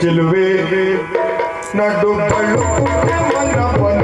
ಕೆಲುವೆ ನಡು ಬಳುಕುವೆ ಮನವನ್ನು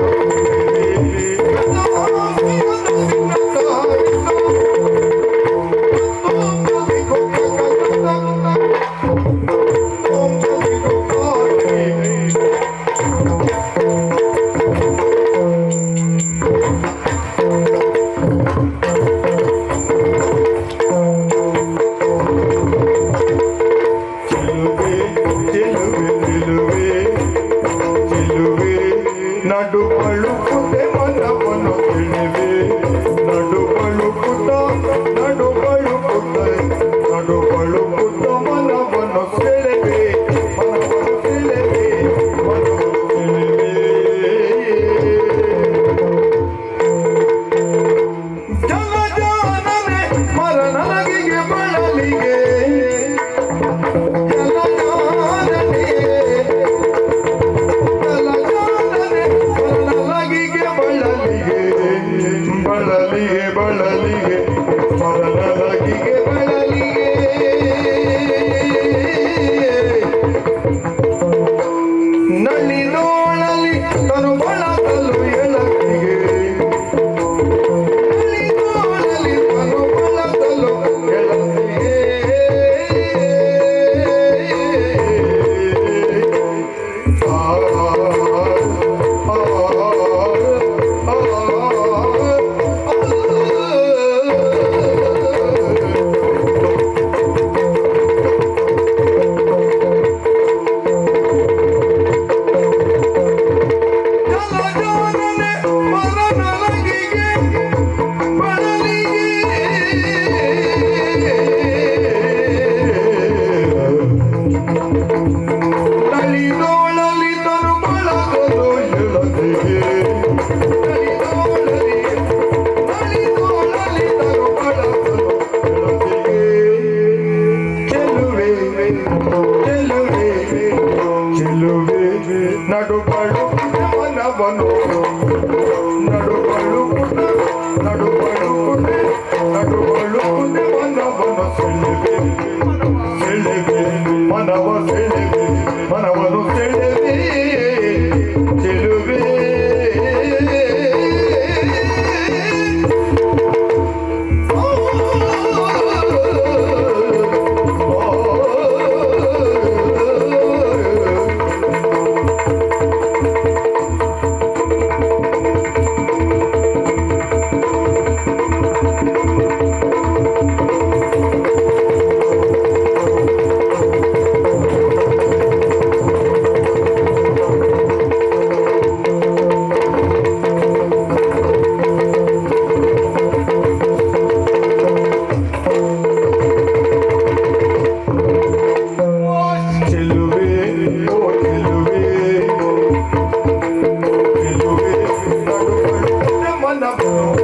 ಕೈನೋಳಲಿ ತನು ಬಣ నిలువే నడుపడు నవను నడుపడు నడుపడు నడుపడు మనవను సెలివే సెలివే మనవ సెలివే wonderful.